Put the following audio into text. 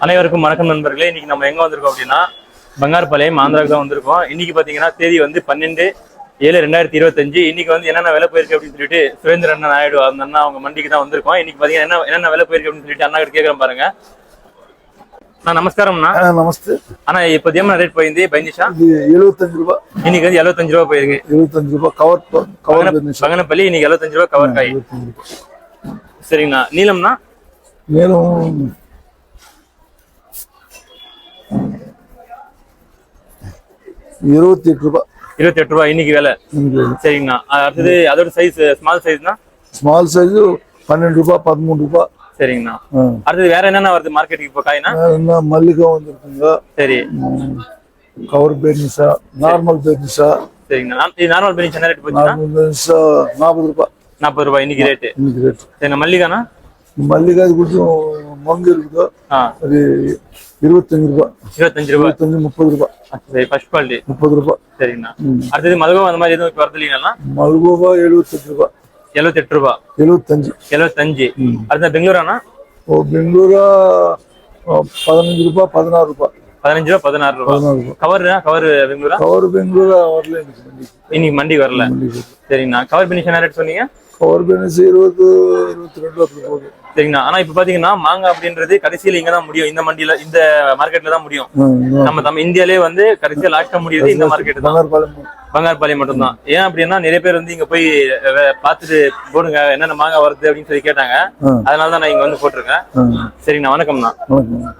அனைவருக்கும் வணக்கம் நண்பர்களே. இன்னைக்கு நம்ம எங்க வந்திருக்கோம் அப்படின்னா பங்காரப்பாளையம் ஆந்திராவுக்கு தான் வந்திருக்கோம். இன்னைக்கு பாத்தீங்கன்னா தேதி வந்து பன்னெண்டு ஏழு ரெண்டாயிரத்தி இருபத்தஞ்சு. இன்னைக்கு வந்து என்னென்ன விலை போயிருக்கு அப்படின்னு சொல்லிட்டு சுரேந்திர அண்ணன் நாயுடு அந்த அண்ணா அவங்க மண்டிக்கு தான் வந்திருக்கோம். இன்னைக்கு பாத்தீங்கன்னா என்ன என்னென்ன விலை போயிருக்கு அப்படின்னு சொல்லிட்டு அண்ணா கிட்ட கேட்கறேன் பாருங்க. ஆ, நமஸ்தே. அண்ணா இப்போ ஏமா ரேட் போయింది பைந்திஷா இது எழுபத்தஞ்சு ரூபாய் இன்னைக்கு வந்து எழுபத்தஞ்சு ரூபா போயிருக்கு. எழுபத்தஞ்சு ரூபாய் கவர் கவர் பங்கனப்பள்ளி இன்னைக்கு எழுபத்தஞ்சு ரூபா கவர் காய். சரிங்கண்ணா. நீளம்னா மேலும் இருபத்தி எட்டு ரூபாய் இருபத்தி எட்டு ரூபா இன்னைக்கு விலை. சரிங்கண்ணா. அடுத்தது அதோட சைஸ் ஸ்மால் சைஸ்னா ஸ்மால் சைஸு பன்னெண்டு ரூபாய் பதிமூணு ரூபாய் சரிங்கண்ணா. அடுத்தது வேற என்னென்ன வருது மார்க்கெட்டுக்கு இப்போ காய்னா? என்ன? மல்லிகை வந்துருக்குங்க. சரி. கவர் பெர்னிஷா நார்மல் பெர்னிஷா சரிங்கண்ணா. இது நார்மல் பிரியாணி என்ன ரேட் நார்மல் பெர்னிஷா நாற்பது ரூபாய் நாற்பது ரூபாய் இன்னைக்கு ரேட்டு இன்னைக்கு ரேட் சரிண்ணா மல்லிகாண்ணா? மல்லிகை அது கொஞ்சம் மங்கு இருக்குதோ அது இருபத்தஞ்சு ரூபாய் இருபத்தஞ்சு ரூபாய் இருபத்தஞ்சு முப்பது ரூபாய் சரி ஃபர்ஸ்ட் குவாலிட்டி முப்பது ரூபாய் சரிங்கண்ணா. அடுத்தது மல்கோவா அந்த மாதிரி எதுவும் இப்போ வருது இல்லைங்களா மல்கோவா எழுபத்தெட்டு ரூபாய் எழுபத்தெட்டு ரூபா. எழுபத்தஞ்சு. எழுபத்தஞ்சு. அடுத்த பெங்களூராண்ணா? ஓ பெங்களூரா பதினஞ்சு ரூபாய் பதினாறு ரூபாய் பதினஞ்சு ரூபா பதினாறு ரூபா. கவர்னா கவர் பெங்களூரா? கவர் பெங்களூரா வரல. இன்னைக்கு மண்டி வரல. சரிங்கண்ணா. கவர் பினிஷ் என்ன ரேட் சொன்னீங்க? கவர் பெனிஸ் இருபது இருபத்தி ரெண்டு அப்படி போகுது. சரிங்கண்ணா. ஆனா இப்ப பாத்தீங்கன்னா மாங்காய் அப்படின்றது கடைசியில இங்க தான் முடியும். இந்த மண்டியில இந்த மார்க்கெட்ல தான் முடியும். நம்ம நம்ம இந்தியாலே வந்து கடைசியா லாஸ்டா முடியுது இந்த மார்க்கெட் தான். பங்கார்பாளையம். மட்டும்தான். ஏன் அப்படின்னா நிறைய பேர் வந்து இங்க போய் பார்த்துட்டு போடுங்க என்னென்ன மாங்காய் வருது அப்படின்னு சொல்லி கேட்டாங்க. ஆ. அதனால தான் நான் இங்க வந்து போட்டிருக்கேன். சரிங்கண்ணா வணக்கம்ண்ணா. வணக்கம்